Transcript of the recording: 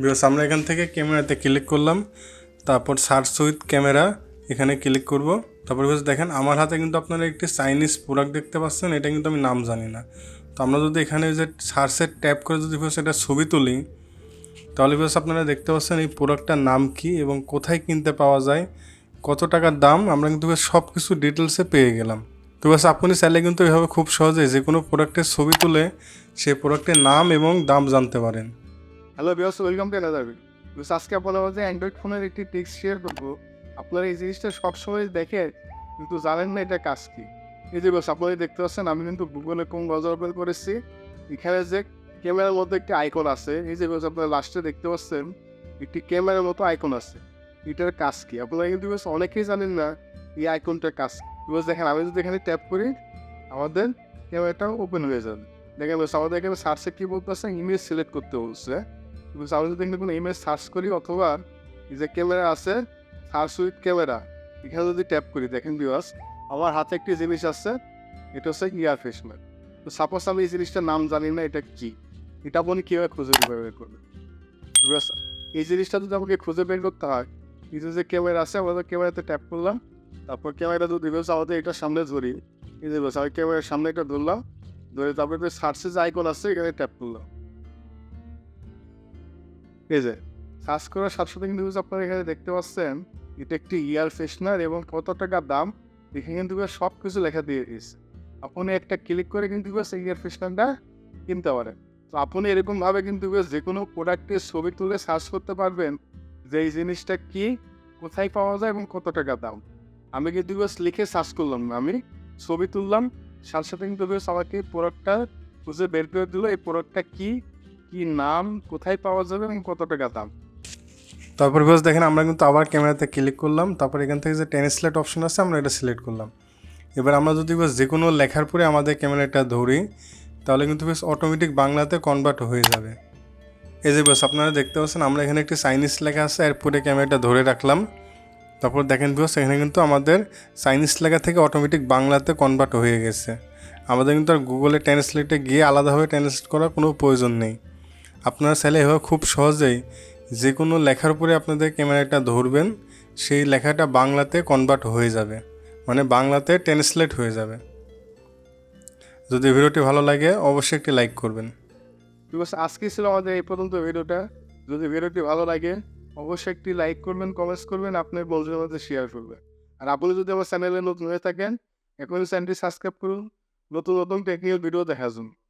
Because আমরা এখান থেকে ক্যামেরাতে ক্লিক করলাম, তারপর সার্চ উইথ ক্যামেরা এখানে ক্লিক করব। তারপর বিকজ দেখেন, আমার হাতে কিন্তু আপনারা একটি চাইনিজ প্রোডাক্ট দেখতে পাচ্ছেন, এটা কিন্তু আমি নাম জানি না। তো আমরা যদি এখানে যে সার্চের ট্যাপ করে যদি বিকজ এটা ছবি তুলি, তাহলে বিকজ আপনারা দেখতে পাচ্ছেন এই প্রোডাক্টটার নাম কি এবং কোথায় কিনতে পাওয়া যায়, কত টাকার দাম, আমরা কিন্তু সব কিছু ডিটেলসে পেয়ে গেলাম। তো বাস আপনি চাইলে কিন্তু এভাবে খুব সহজে যে কোনো প্রোডাক্টের ছবি তুলে, সেই প্রোডাক্টের নাম এবং দাম জানতে পারেন। হ্যালো বিয়াস ওয়েলকাম টু অ্যানাদার ভিডিও আজকে আপনারা মধ্যে অ্যান্ড্রয়েড ফোনের একটি টিক্স শেয়ার করব। আপনারা এই জিনিসটা সবসময় দেখে কিন্তু জানেন না এটা কাজ কি। এই যে বস আপনারা দেখতে পাচ্ছেন, আমি কিন্তু গুগলে কোন ব্রাউজার ওপেন করেছি। এখানে যে ক্যামেরার মধ্যে একটি আইকন আছে। এই যে বস আপনারা লাস্টে দেখতে পাচ্ছেন, একটি ক্যামেরার মতো আইকন আছে। এটার কাজ কি? আপনারা কিন্তু বেশ অনেকেই জানেন না এই আইকনটার কাজ বস দেখেন, আমি যদি এখানে ট্যাপ করি, আমাদের ক্যামেরাটা ওপেন হয়ে যাবে। দেখেন বস আমাদের এখানে সার্চে কি বলতেছে? ইমেজ সিলেক্ট করতে বলছে। কোনো ইমেজ সার্চ করি অথবা যে ক্যামেরা আছে সার্চ উইথ ক্যামেরা এখানে যদি ট্যাপ করি দেখেন বিওয়াস আমার হাতে একটি জিনিস আছে এটা হচ্ছে ইয়ার ফ্রেশনার তো সাপোজ আমি এই জিনিসটার নাম জানি না, এটা কি? এটা আপনি কীভাবে খুঁজে বের বিকজ এই জিনিসটা যদি আমাকে খুঁজে বের করতে হয়, এই যে ক্যামেরা আছে আমাদের ক্যামেরাতে ট্যাপ করলাম, তারপর ক্যামেরা যদি বিকজ আমাদের এটার সামনে ধরি, এই যে আমি ক্যামেরার সামনে এটা ধরলাম, ধরে তারপরে যে আইকন আছে, এখানে ট্যাপ করলাম। এই যে সার্চ করার সাথে সাথে কিন্তু আপনারা এখানে দেখতে পাচ্ছেন, এটা একটি ইয়ার ফ্রেশনার এবং কত টাকা দাম এখানে কিন্তু সব কিছু লেখা দিয়ে দিয়েছে। আপনি একটা ক্লিক করে কিন্তু সেই ইয়ার ফ্রেশনারটা কিনতে পারেন। তো আপনি এরকমভাবে কিন্তু যে কোনো প্রোডাক্টের ছবি তুলে সার্চ করতে পারবেন, যে এই জিনিসটা কি, কোথায় পাওয়া যায় এবং কত টাকা দাম। আমি কিন্তু লিখে সার্চ করলাম না আমি ছবি তুললাম, সাথে সাথে কিন্তু আমাকে প্রোডাক্টটা খুঁজে বের করে দিল, এই প্রোডাক্টটা কি কি নাম, কোথায় পাওয়া যাবে এবং কত টাকা দাম? তারপর বিকজ দেখেন, আমরা কিন্তু আবার ক্যামেরাতে ক্লিক করলাম, তারপর এখান থেকে যে ট্রান্সলেট অপশন আছে, আমরা এটা সিলেক্ট করলাম। এবার আমরা যদি বেশ যে কোনো লেখার পরে আমাদের ক্যামেরাটা ধরি, তাহলে কিন্তু বেশ অটোমেটিক বাংলাতে কনভার্ট হয়ে যাবে। এই যে বেশ আপনারা দেখতে পাচ্ছেন, আমরা এখানে একটি চাইনিজ লেখা আছে, এরপরে ক্যামেরাটা ধরে রাখলাম। তারপর দেখেন বিকজ এখানে কিন্তু আমাদের চাইনিজ লেখা থেকে অটোমেটিক বাংলাতে কনভার্ট হয়ে গেছে। আমাদের কিন্তু আর গুগলে ট্রান্সলেটে গিয়ে আলাদাভাবে ট্রান্সলেট করার কোনো প্রয়োজন নেই। আপনারা চাইলে এভাবে খুব সহজেই যে কোনো লেখার উপরে আপনাদের ক্যামেরাটা ধরবেন, সেই লেখাটা বাংলাতে কনভার্ট হয়ে যাবে। মানে বাংলাতে ট্রান্সলেট হয়ে যাবে। যদি ভিডিওটি ভালো লাগে, অবশ্যই একটি লাইক করবেন। বিকজ আজকে ছিল আমাদের এই পর্যন্ত ভিডিওটা। যদি ভিডিওটি ভালো লাগে, অবশ্যই একটি লাইক করবেন কমেন্টস করবেন, আপনার বন্ধুদের মধ্যে শেয়ার করবেন। আর আপনি যদি আমার চ্যানেলে নতুন হয়ে থাকেন, এখনই চ্যানেলটি সাবস্ক্রাইব করুন। নতুন নতুন টেকনিক্যাল ভিডিও দেখার জন্য।